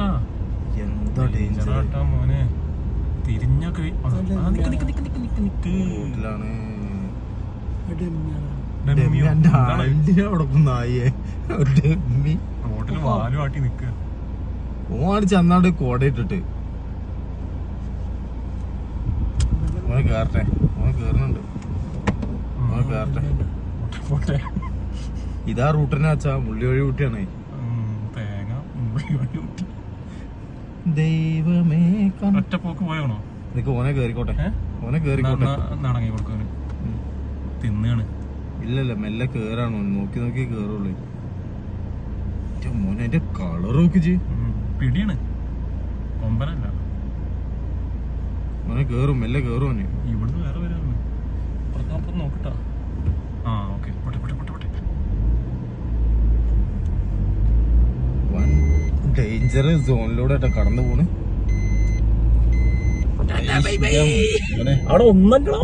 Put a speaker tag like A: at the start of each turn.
A: കേട്ടോ. എന്തോ ഡേഞ്ചർ മോനെ
B: ഓണ് ചെന്നാട് കോട ഇട്ടിട്ട്. ഓനെ കേറട്ടെ. ഓനെ കേറുന്നുണ്ട്. ഓനെ കേറട്ടെ.
A: പോട്ടെ.
B: ഇതാ റൂട്ടിനാച്ചാ മുള്ളി വഴി
A: ഊട്ടിയാണേ. തേങ്ങ മുള്ളി വഴി ഊട്ടി.
B: ദൈവമേ കൺ-
A: ഒറ്റ പോക്ക് പോയാണോ?
B: നിനക്ക് ഓനെ കേറിക്കോട്ടെ? ഓനെ കേറിക്കോട്ടെ.
A: നടങ്ങി കൊടുക്കാന്
B: ഉം.
A: തിന്നാണ്.
B: ഇല്ലല്ല മെല്ലെ കേറാണ് നോക്കി നോക്കി കേറുള്ളൂ. മോനെ അതിന്റെ കളർ നോക്കി ചെയ്
A: ഉം, പിടിയാണ്. കൊമ്പനല്ല.
B: ഓനെ കേറും മെല്ലെ കേറും
A: ഇവിടുന്ന് വേറെ വരാണ് നോക്കട്ടാ ആ ഓക്കെ പോട്ടെ പോട്ടെ പോട്ടെ പോട്ടെ
B: വൻ ഡേഞ്ചർ സോണിലൂടെ കടന്നു പോണ്.
A: അവിടെ ഒന്നല്ലോ